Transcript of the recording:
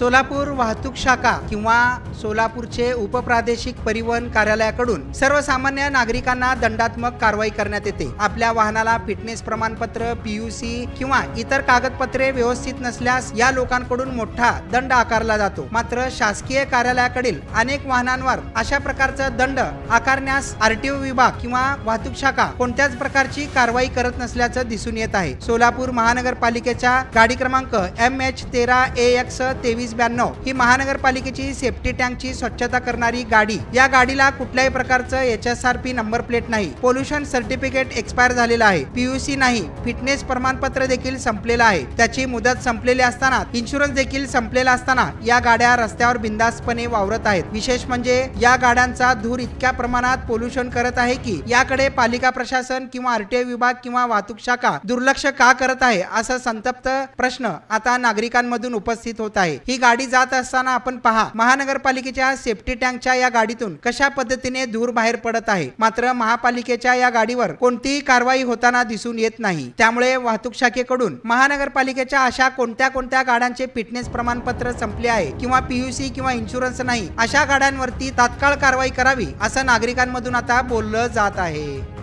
सोलापूर वाहतूक शाखा किंवा सोलापूरचे उपप्रादेशिक परिवहन कार्यालयाकडून सर्वसामान्य नागरिकांना दंडात्मक कारवाई करण्यात येते. आपल्या वाहनाला फिटनेस प्रमाणपत्र पीयूसी किंवा इतर कागदपत्रे व्यवस्थित नसल्यास या लोकांकडून मोठा दंड आकारला जातो. मात्र शासकीय कार्यालयाकडील अनेक वाहनांवर अशा प्रकारचा दंड आकारण्यास आरटीओ विभाग किंवा वाहतूक शाखा कोणत्याच प्रकारची कारवाई करत नसल्याचं दिसून येत आहे. सोलापूर महानगरपालिकेच्या गाडी क्रमांक एम एच तेरा ए एक्स तेवीस ब्याण्णव ही महानगरपालिकेची सेफ्टी टँकची स्वच्छता करणारी गाडी. या गाडीला कुठल्याही प्रकारचं H S R P number plate नाही. पोल्युशन सर्टिफिकेट एक्सपायर झालेलं आहे. पीयूसी नाही. फिटनेस प्रमाणपत्र देखील संपलेलं आहे. त्याची मुदत संपलेली असताना इन्शुरन्स देखील संपलेला असताना या गाड्या रस्त्यावर बिंदासपणे वावरत आहेत. विशेष म्हणजे या गाड्यांचा धूर इतक्या प्रमाणात पोल्युशन करत आहे की याकडे पालिका प्रशासन किंवा आरटीओ विभाग किंवा वाहतूक शाखा दुर्लक्ष का करत आहे असा संतप्त प्रश्न आता नागरिकांमधून उपस्थित होत आहे. ही गाडी जात असताना आपण पहा महानगरपालिकेच्या सेफ्टी टँकच्या या गाडीतून कशा पद्धतीने धूर बाहेर पडत आहे. मात्र महापालिकेच्या या गाडीवर कोणतीही कारवाई होताना दिसून येत नाही. त्यामुळे वाहतूक शाखेकडून महानगरपालिकेच्या अशा कोणत्या कोणत्या गाड्यांचे फिटनेस प्रमाणपत्र संपले आहे किंवा पीयूसी किंवा इन्शुरन्स नाही अशा गाड्यांवरती तात्काळ कारवाई करावी असं नागरिकांमधून आता बोललं जात आहे.